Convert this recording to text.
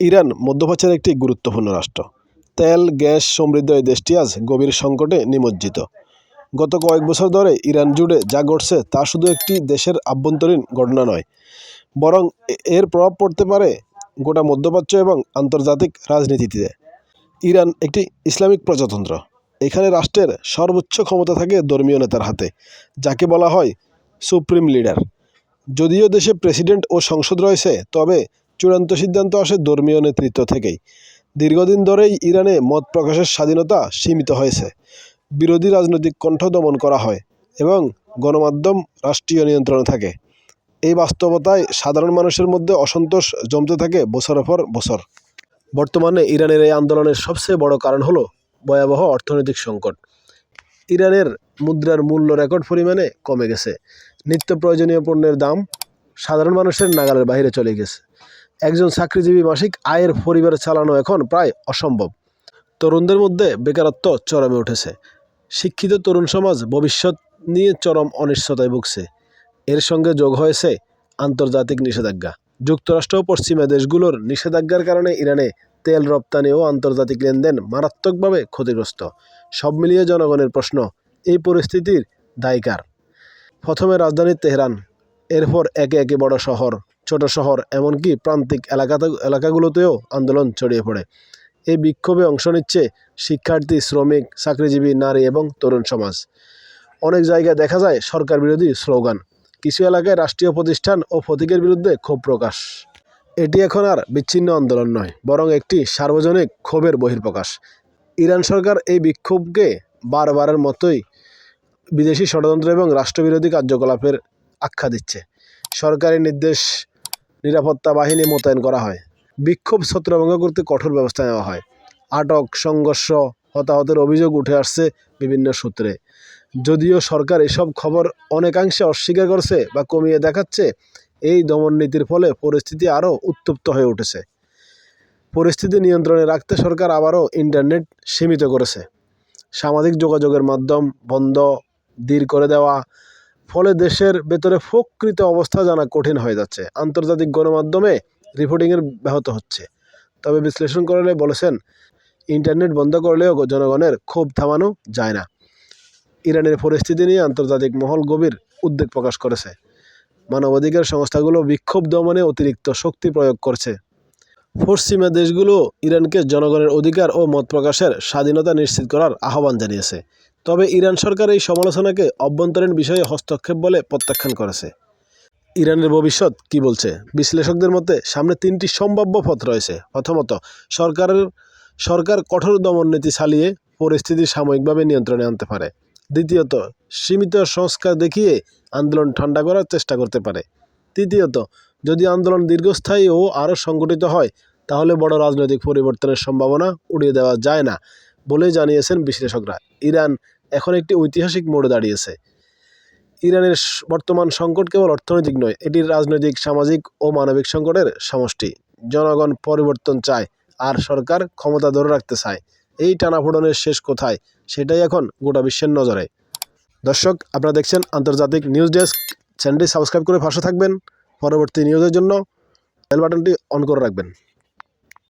Iran মধ্যপ্রাচ্যের একটি গুরুত্বপূর্ণ রাষ্ট্র। তেল, গ্যাস সমৃদ্ধ এই দেশটি আজ গভীর সংকটে নিমজ্জিত। গত কয়েক বছর ধরে ইরান জুড়ে যা ঘটছে তা শুধু একটি দেশের আভ্যন্তরীণ ঘটনা নয়, বরং এর প্রভাব পড়তে পারে গোটা মধ্যপ্রাচ্য এবং আন্তর্জাতিক রাজনীতিতে। ইরান একটি ইসলামিক প্রজাতন্ত্র। এখানে রাষ্ট্রের সর্বোচ্চ ক্ষমতা থাকে ধর্মীয় নেতার হাতে, যাকে বলা হয় সুপ্রিম লিডার। যদিও দেশে প্রেসিডেন্ট ও সংসদ রয়েছে, তবে চূড়ান্ত সিদ্ধান্ত আসে ধর্মীয় নেতৃত্ব থেকেই। দীর্ঘদিন ধরেই ইরানে মত প্রকাশের স্বাধীনতা সীমিত হয়েছে। বিরোধী রাজনৈতিক কণ্ঠ দমন করা হয় এবং গণমাধ্যম রাষ্ট্রীয় নিয়ন্ত্রণে থাকে। এই বাস্তবতায় সাধারণ মানুষের মধ্যে অসন্তোষ জমতে থাকে বছরের পর বছর। বর্তমানে ইরানের এই আন্দোলনের সবচেয়ে বড় কারণ হলো ভয়াবহ অর্থনৈতিক সংকট। ইরানের মুদ্রার মূল্য রেকর্ড পরিমাণে কমে গেছে। নিত্য প্রয়োজনীয় পণ্যের দাম সাধারণ মানুষের নাগালের বাইরে চলে গেছে। একজন চাকরিজীবী মাসিক আয়ের পরিবার চালানো এখন প্রায় অসম্ভব। তরুণদের মধ্যে বেকারত্ব চরমে উঠেছে। শিক্ষিত তরুণ সমাজ ভবিষ্যৎ নিয়ে চরম অনিশ্চয়তায় ভুগছে। এর সঙ্গে যোগ হয়েছে আন্তর্জাতিক নিষেধাজ্ঞা। যুক্তরাষ্ট্র ও পশ্চিমা দেশগুলোর নিষেধাজ্ঞার কারণে ইরানে তেল রপ্তানি ও আন্তর্জাতিক লেনদেন মারাত্মকভাবে ক্ষতিগ্রস্ত। সব মিলিয়ে জনগণের প্রশ্ন, এই পরিস্থিতির দায়কার প্রথমে রাজধানী তেহরান, এরপর একে একে বড় শহর। ছোট শহর, এমনকি প্রান্তিক এলাকাতে, এলাকাগুলোতেও আন্দোলন ছড়িয়ে পড়ে। এই বিক্ষোভে অংশ নিচ্ছে শিক্ষার্থী, শ্রমিক, চাকরিজীবী, নারী এবং তরুণ সমাজ। অনেক জায়গায় দেখা যায় সরকার বিরোধী স্লোগান, কিছু এলাকায় রাষ্ট্রীয় প্রতিষ্ঠান ও প্রতীকের বিরুদ্ধে ক্ষোভ প্রকাশ। এটি এখন আর বিচ্ছিন্ন আন্দোলন নয়, বরং একটি সার্বজনিক ক্ষোভের বহির্প্রকাশ ইরান সরকার এই বিক্ষোভকে বারবারের মতোই বিদেশি ষড়যন্ত্র এবং রাষ্ট্রবিরোধী কার্যকলাপের আখ্যা দিচ্ছে। সরকারি নির্দেশ নিরাপত্তা বাহিনী মোতায়েন করা হয়। বিক্ষোভ ছত্রভঙ্গ করতে কঠোর ব্যবস্থা নেওয়া হয়। আটক, সংঘর্ষ, হতাহতের অভিযোগ উঠে আসছে বিভিন্ন সূত্রে। যদিও সরকার এসব খবর অনেকাংশে অস্বীকার করছে বা কমিয়ে দেখাচ্ছে, এই দমন নীতির ফলে পরিস্থিতি আরও উত্তপ্ত হয়ে উঠেছে। পরিস্থিতি নিয়ন্ত্রণে রাখতে সরকার আবারও ইন্টারনেট সীমিত করেছে। সামাজিক যোগাযোগের মাধ্যম বন্ধ দীর করে দেওয়া ফলে দেশের ভেতরে প্রকৃত অবস্থা জানা কঠিন হয়ে যাচ্ছে। আন্তর্জাতিক গণমাধ্যমে রিপোর্টিংয়ের ব্যাহত হচ্ছে। তবে বিশ্লেষণ করলে বলেছেন ইন্টারনেট বন্ধ করলেও জনগণের ক্ষোভ থামানো যায় না। ইরানের পরিস্থিতি নিয়ে আন্তর্জাতিক মহল গভীর উদ্বেগ প্রকাশ করেছে। মানবাধিকার সংস্থাগুলো বিক্ষোভ দমনে অতিরিক্ত শক্তি প্রয়োগ করছে। পশ্চিমা দেশগুলো ইরানকে জনগণের অধিকার ও মত প্রকাশের স্বাধীনতা নিশ্চিত করার আহ্বান জানিয়েছে। তবে ইরান সরকার এই সমালোচনাকে অভ্যন্তরীণ বিষয়ে হস্তক্ষেপ বলে প্রত্যাখ্যান করেছে। ইরানের ভবিষ্যৎ কি বলছে? বিশ্লেষকদের মতে, সামনে তিনটি সম্ভাব্য পথ রয়েছে। প্রথমত, সরকারের, সরকার কঠোর দমন নীতি চালিয়ে পরিস্থিতি সাময়িকভাবে নিয়ন্ত্রণে আনতে পারে। দ্বিতীয়ত, সীমিত সংস্কার দেখিয়ে আন্দোলন ঠান্ডা করার চেষ্টা করতে পারে। তৃতীয়ত, যদি আন্দোলন দীর্ঘস্থায়ী ও আরও সংগঠিত হয়, তাহলে বড় রাজনৈতিক পরিবর্তনের সম্ভাবনা উড়িয়ে দেওয়া যায় না বলে জানিয়েছেন বিশ্লেষকরা। ইরান এখন একটি ঐতিহাসিক মোড়ে দাঁড়িয়েছে। ইরানের বর্তমান সংকট কেবল অর্থনৈতিক নয়, এটি রাজনৈতিক, সামাজিক ও মানবিক সংকটের সমষ্টি। জনগণ পরিবর্তন চায় আর সরকার ক্ষমতা ধরে রাখতে চায়। এই টানাপোড়েনের শেষ কোথায়, সেটাই এখন গোটা বিশ্বের নজরে। দর্শক, আপনারা দেখছেন আন্তর্জাতিক নিউজ ডেস্ক। চ্যানেলটি সাবস্ক্রাইব করে পাশে থাকবেন। পরবর্তী নিউজের জন্য বেল বাটনটি অন করে রাখবেন।